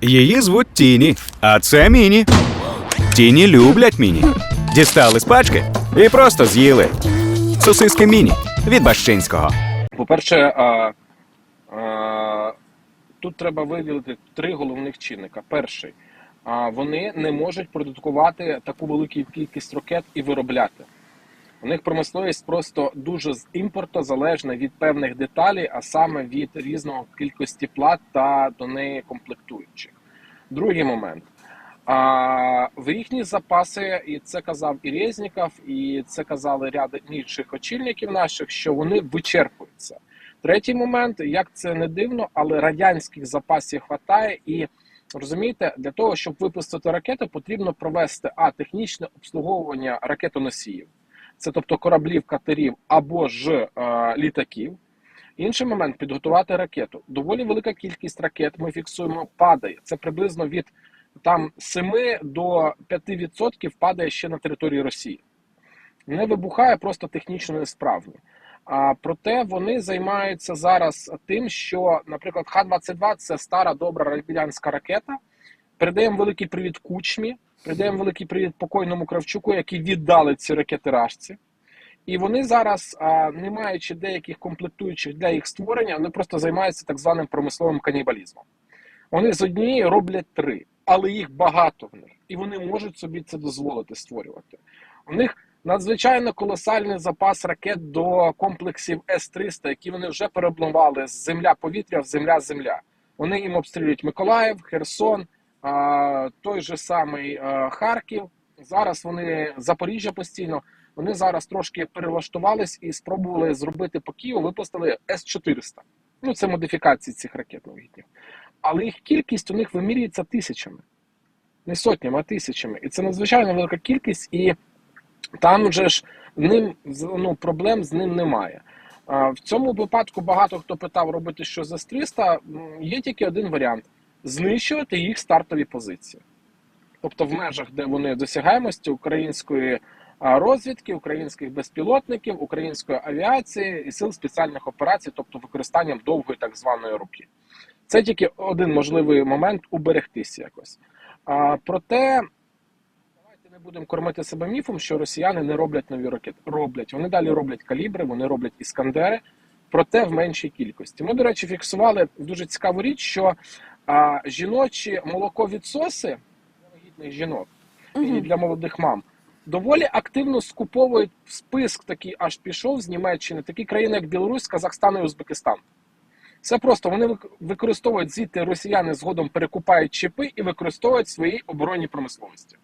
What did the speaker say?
Її звуть Тіні, а це Міні. Тіні люблять Міні. Дістали з пачки і просто з'їли. Сосиски Міні від Бащинського. По-перше, а, а, тут треба виділити три головних чинника. Перший, а, вони не можуть продукувати таку велику кількість ракет і виробляти. У них промисловість просто дуже з імпорту залежна від певних деталей, а саме від різного кількості плат та до неї комплектуючих. Другий момент. А, в їхні запаси, і це казав і Резніков, і це казали ряд інших очільників наших, що вони вичерпуються. Третій момент, як це не дивно, але радянських запасів хватає, і розумієте, для того, щоб випустити ракету, потрібно провести а технічне обслуговування ракетоносіїв, це тобто кораблів, катерів або ж е, літаків. Інший момент підготувати ракету. Доволі велика кількість ракет ми фіксуємо падає. Це приблизно від там 7 до 5% падає ще на території Росії. Не вибухає, просто технічно несправні. А проте вони займаються зараз тим, що, наприклад, Х-22 це стара добра радянська ракета. Передаємо великий привіт кучмі, передаємо великий привіт покойному Кравчуку, які віддали ці ракети рашці. І вони зараз, не маючи деяких комплектуючих для їх створення, вони просто займаються так званим промисловим канібалізмом. Вони з однієї роблять три, але їх багато в них, і вони можуть собі це дозволити створювати. У них надзвичайно колосальний запас ракет до комплексів С-300, які вони вже переобламували з земля-повітря в земля-земля. Вони їм обстрілюють Миколаїв, Херсон, той же самий Харків. Зараз вони Запоріжжя постійно. Вони зараз трошки перелаштувались і спробували зробити по Києву, випустили С-400. Ну, це модифікації цих ракет. Але їх кількість у них вимірюється тисячами. Не сотнями, а тисячами. І це надзвичайно велика кількість, і там вже ж ним ну, проблем з ним немає. В цьому випадку багато хто питав робити що з С-300. Є тільки один варіант: знищувати їх стартові позиції. Тобто в межах, де вони досягаємості української розвідки, українських безпілотників, української авіації і сил спеціальних операцій, тобто використанням довгої так званої руки. Це тільки один можливий момент уберегтися якось. А, проте давайте не будемо кормити себе міфом, що росіяни не роблять нові ракети. Роблять. Вони далі роблять калібри, вони роблять іскандери, проте в меншій кількості. Ми, до речі, фіксували дуже цікаву річ, що а, жіночі молоковідсоси для вагітних жінок і для молодих мам. Доволі активно скуповують список такий, аж пішов з Німеччини, такі країни, як Білорусь, Казахстан і Узбекистан. Це просто вони використовують звідти росіяни згодом перекупають чіпи і використовують свої оборонні промисловості.